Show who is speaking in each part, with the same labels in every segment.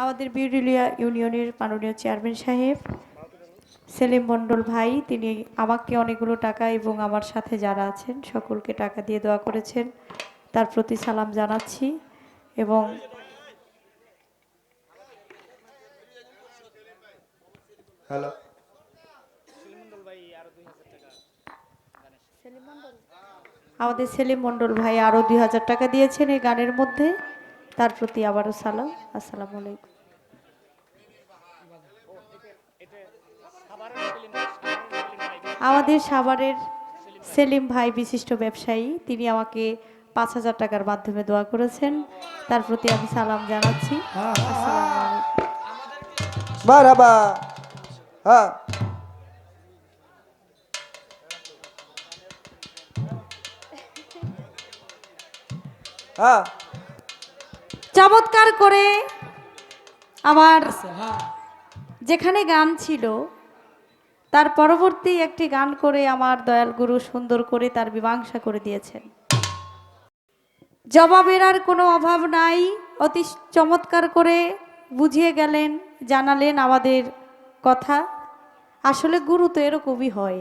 Speaker 1: আমাদের বিউরিলিয়া ইউনিয়নের মাননীয় চেয়ারম্যান সাহেব সেলিম মণ্ডল ভাই তিনি আমাকে অনেকগুলো টাকা এবং আমার সাথে যারা আছেন সকলকে টাকা দিয়ে দোয়া করেছেন। তার প্রতি সালাম জানাচ্ছি এবং
Speaker 2: হ্যালো।
Speaker 1: আমাদের সেলিম মণ্ডল ভাই আরও দুই হাজার টাকা দিয়েছেন এই গানের মধ্যে। তার প্রতি আবারও সালাম। আসসালামু আলাইকুম। আমাদের সাভারের সেলিম ভাই বিশিষ্ট ব্যবসায়ী, তিনি আমাকে পাঁচ হাজার টাকার মাধ্যমে দোয়া করেছেন। তার প্রতি আমি সালাম জানাচ্ছি।
Speaker 2: হ্যাঁ
Speaker 1: চমৎকার করে আমার যেখানে গান ছিল, তার পরবর্তী একটি গান করে আমার দয়াল গুরু সুন্দর করে তার মীমাংসা করে দিয়েছেন। জবাবের আর কোনো অভাব নাই, অতি চমৎকার করে বুঝিয়ে গেলেন, জানালেন আমাদের কথা। আসলে গুরু তো এরকমই হয়।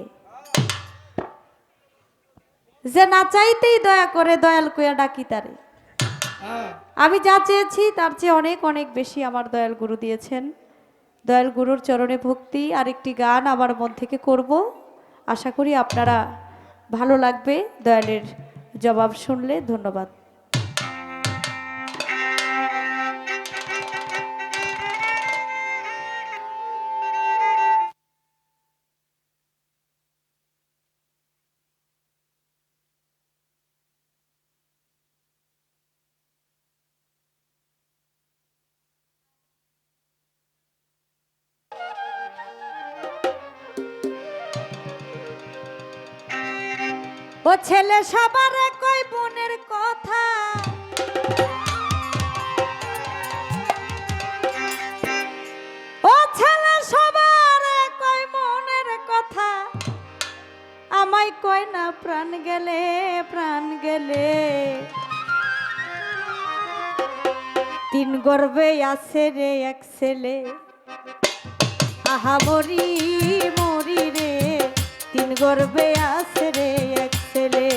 Speaker 1: যে না চাইতেই দয়া করে দয়াল কইয়া ডাকি তারে। আমি যা চেয়েছি তার চেয়ে অনেক অনেক বেশি আমার দয়াল গুরু দিয়েছেন। দয়াল গুরুর চরণে ভক্তি আর একটি গান আমার মন থেকে করব। আশা করি আপনারা ভালো লাগবে। দয়ালের জবাব শুনলে ধন্যবাদ। ও ছেলে সবার কই বোনের কথা। ও ছেলে সবার কই মনের কথা। আমায় কয় না, প্রাণ গেলে প্রাণ গেলে। তিন গর্বে আছে রে এক ছেলে। আহা মরি মরি রে। তিন গর্বে আছে রে এক ছেলে।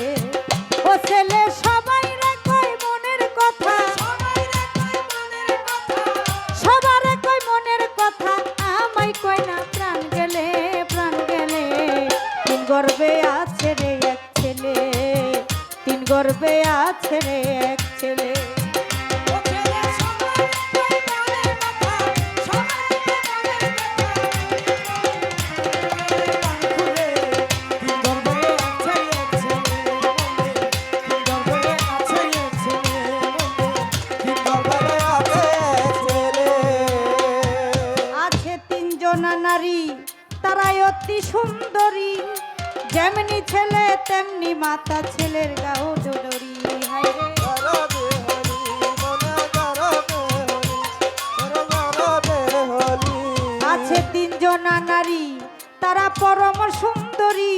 Speaker 1: ও ছেলে সবাই কয় মনের কথা। সবার কয় মনের কথা। আমায় কয় না প্রাণ গেলে প্রাণ গেলে। তিন গর্বে আছে রে এক ছেলে। তিন গর্বে আছে রে তারা পরম সুন্দরী!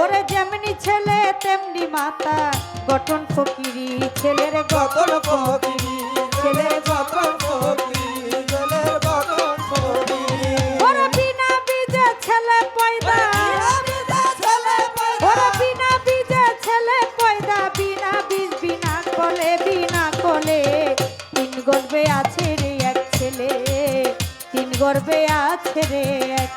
Speaker 1: ওরে যেমনি ছেলে তেমনি মাতা। গঠন ফকিরি ছেলের গঠন ফকিরি। ছেলের গঠন ওরে বিনা বীজে ছেলে পয়দা। ওরে বিনা বীজে ছেলে পয়দা। বিনা বীজ বিনা কলে বিনা কলে। তিন গর্বে আছে রে এক ছেলে। তিন গর্বে আছে রে এক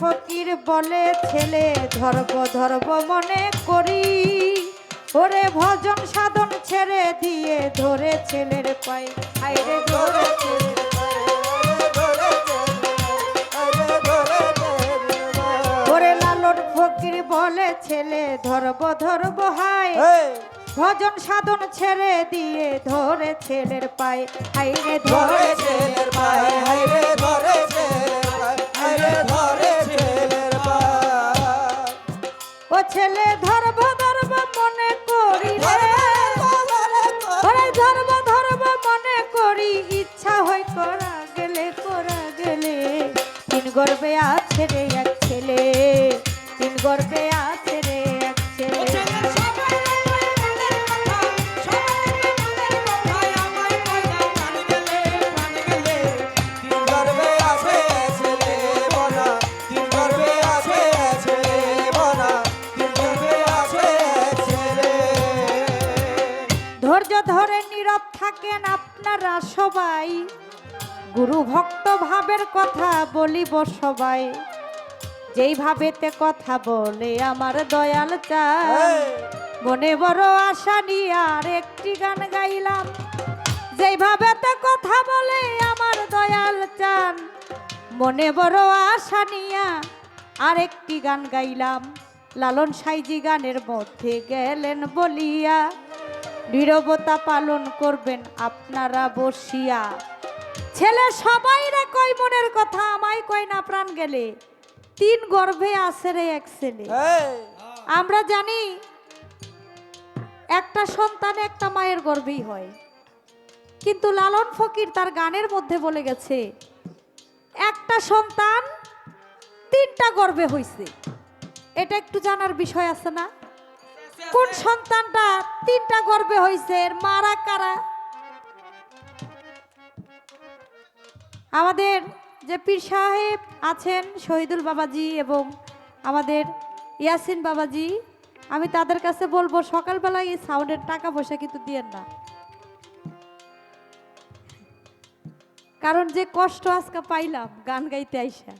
Speaker 1: ফকির বলে ছেলে ধর্ব ধর্ব মনে করি। ওরে ভজন সাধন ছেড়ে দিয়ে ধরে ছেলের পাই আইরে ধরে ছেলের ওরে লালন ফকির বলে ছেলে ধর্ব ধর্ব হায়। ভজন সাধন ছেড়ে দিয়ে ধরে ছেলের পায়। আইরে ধরে ছেলের পায় ও ছেলে ধর্ম ধর্ম মনে করি ধর্ম ধর্ব মনে করি। ইচ্ছা হয় করা গেলে করা গেলে। তিন গর্বে আছে রে এক ছেলে। তিন গর্বে থাকেন আপনারা সবাই। গুরু ভক্ত ভাবের কথা বলিব সবাই। যেই ভাবেতে কথা বলে আমার দয়াল চাই মনে বড় আশা নিয়ে আর একটি গান গাইলাম। যেই ভাবেতে কথা বলে আমার দয়াল চান। মনে বড় আশা নিয়া আর একটি গান গাইলাম। লালন সাইজি গানের মধ্যে গেলেন বলিয়া। নীরবতা পালন করবেন আপনারা বসিয়া ছেলে সবাই রে কই মনের কথা আমায় কয় না প্রাণ গেলে। তিন গর্ভে আছে রে এক ছেলে। আমরা জানি একটা সন্তান একটা মায়ের গর্ভেই হয়। কিন্তু লালন ফকির তার গানের মধ্যে বলে গেছে একটা সন্তান তিনটা গর্ভে হইছে। এটা একটু জানার বিষয় আছে না? কোন সন্তানটা তিনটা গর্বে এর মারা কারা? আমাদের যে পীর সাহেব আছেন, শহীদুল বাবাজি এবং আমাদের ইয়াসিন বাবাজি, আমি তাদের কাছে বলব সকালবেলায় এই সাউন্ডের টাকা পয়সা কিন্তু দিয়েন না। কারণ যে কষ্ট আজকে পাইলাম গান গাইতে আইসা।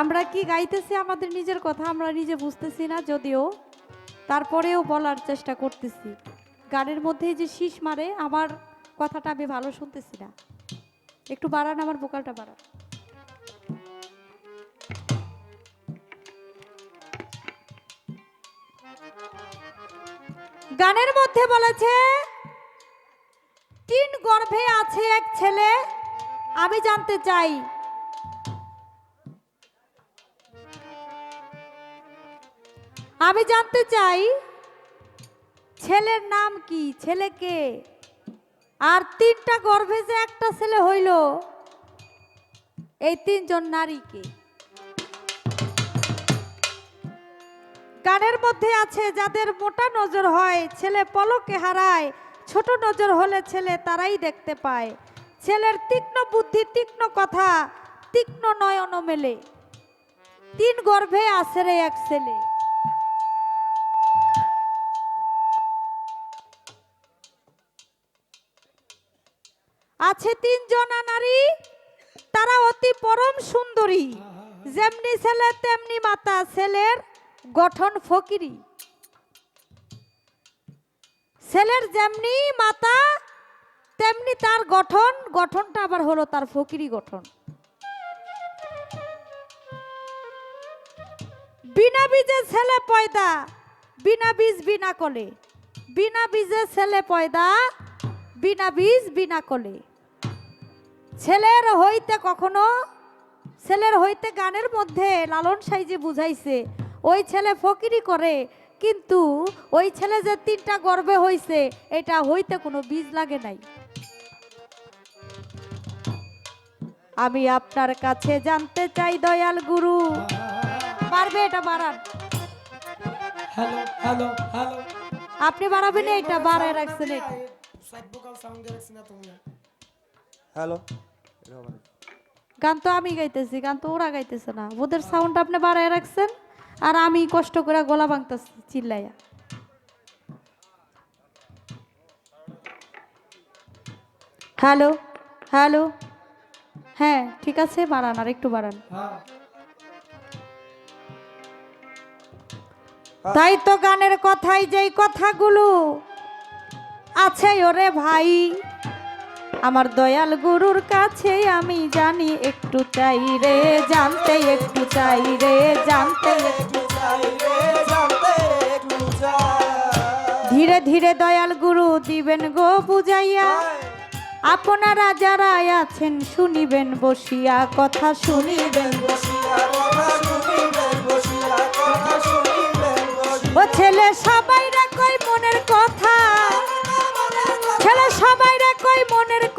Speaker 1: আমরা কি গাইতেছি আমাদের নিজের কথা? আমরা নিজে বুঝতেছি না, যদিও তারপরেও বলার চেষ্টা করতেছি। গানের মধ্যে যে শীষ মারে, আমার কথাটা আমি ভালো শুনতেছি না। একটু বাড়ান আমার বোকালটা বাড়ান। গানের মধ্যে বলেছে তিন গর্ভে আছে এক ছেলে, আমি জানতে চাই আমি জানতে চাই, ছেলের নাম কি? ছেলেকে আর তিনটা গর্ভে যে একটা ছেলে হইল, এই তিনজন নারীকে গানের মধ্যে আছে, যাদের মোটা নজর হয়, ছেলে পলকে হারায়, ছোট নজর হলে ছেলে তারাই দেখতে পায়। ছেলের তীক্ষ্ণ বুদ্ধি, তীক্ষ্ণ কথা, তীক্ষ্ণ নয়ন মেলে তিন গর্ভে আছে রে এক ছেলে। আছে তিনজনা নারী, তারা অতি পরম সুন্দরী। যেমনি ছেলে, তেমনি মাতা। ছেলের গঠন ফকিরি। ছেলের যেমনি মাতা, তেমনি তার গঠন, গঠনটা আবার হলো তার ফকিরি গঠন। বিনা বীজে ছেলে পয়দা, বিনা বীজ বিনা কলে। বিনা বীজে ছেলে পয়দা, বিনা বীজ বিনা কলে। ছেলের হইতে কখনো ছেলের হইতে গানের মধ্যে লালন সাইজে বুঝাইছে ওই ছেলে ফকিরি করে কিন্তু ওই ছেলে যে তিনটা গর্বে হইছে এটা হইতে কোনো বীজ লাগে নাই। আমি আপনার কাছে জানতে চাই দয়াল গুরু। পারবে এটা বাড়ান?
Speaker 3: Hello hello hello.
Speaker 1: আপনি বাড়াবেন এটা বাড়ায় রাখছেন এটা।
Speaker 3: সাইড ভোকাল সাউন্ড দেখছি না তুমি।
Speaker 2: হ্যালো।
Speaker 1: গান তো আমি গাইতেছি, গান তো ওরা গাইতেছে না। ওদের সাউন্ড আপনি বাড়ায় রাখছেন, আর আমি কষ্ট করে গলা ভাঙতেছি চিল্লাইয়া। Hello hello. হ্যাঁ ঠিক আছে, বাড়ান আর একটু বাড়ান। তাই তো গানের কথাই যেই কথাগুলো আছে ওরে ভাই। আমার দয়াল গুরুর কাছে আমি জানি একটু চাই রে, জানতে একটু চাই রে, জানতে ধীরে ধীরে দয়াল গুরু দিবেন গো বুঝাইয়া। আপনারা যারা আছেন শুনিবেন বসিয়া, কথা শুনিবেন ও ছেলে সবাই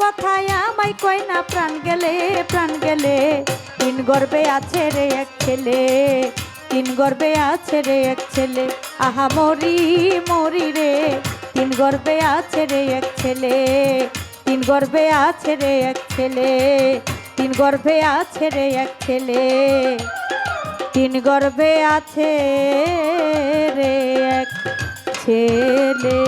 Speaker 1: মনের কথা আমায় কই না, প্রাণ গেলে প্রাণ গেলে। তিন গর্বে আছে রে এক ছেলে, তিন গর্বে আছে রে এক ছেলে। আহা, মরি মরি রে, তিন গর্বে আছে রে এক ছেলে। তিন গর্বে আছে রে এক ছেলে, তিন গর্ভে আছে রে এক ছেলে। তিন গর্ভে আছে রে এক ছেলে।